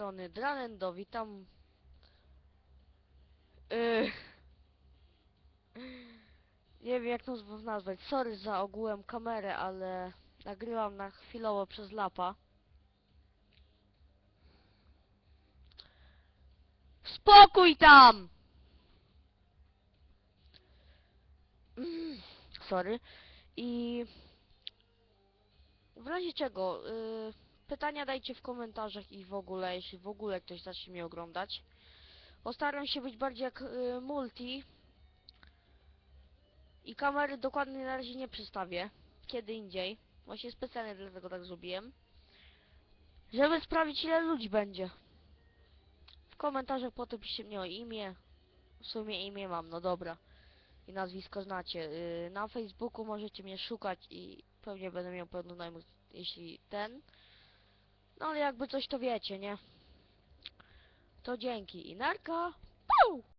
strony Dranendo, witam. Nie wiem jak to nazwać. Sorry za ogółem kamerę, ale nagrywam na chwilowo przez lapa. Spokój tam! Mm, Sorry. I w razie czego, y, pytania dajcie w komentarzach i w ogóle, jeśli w ogóle ktoś zacznie mnie oglądać. Postaram się być bardziej jak y, multi. I kamery dokładnie na razie nie przedstawię. Kiedy indziej. Właśnie specjalnie dlatego tak zrobiłem. Żeby sprawdzić ile ludzi będzie. W komentarzach potem piszcie mnie o imię. W sumie imię mam, no dobra. I nazwisko znacie. Yy, na Facebooku możecie mnie szukać i pewnie będę miał pełno najmu, jeśli ten. No ale jakby coś to wiecie, nie? To dzięki i narka.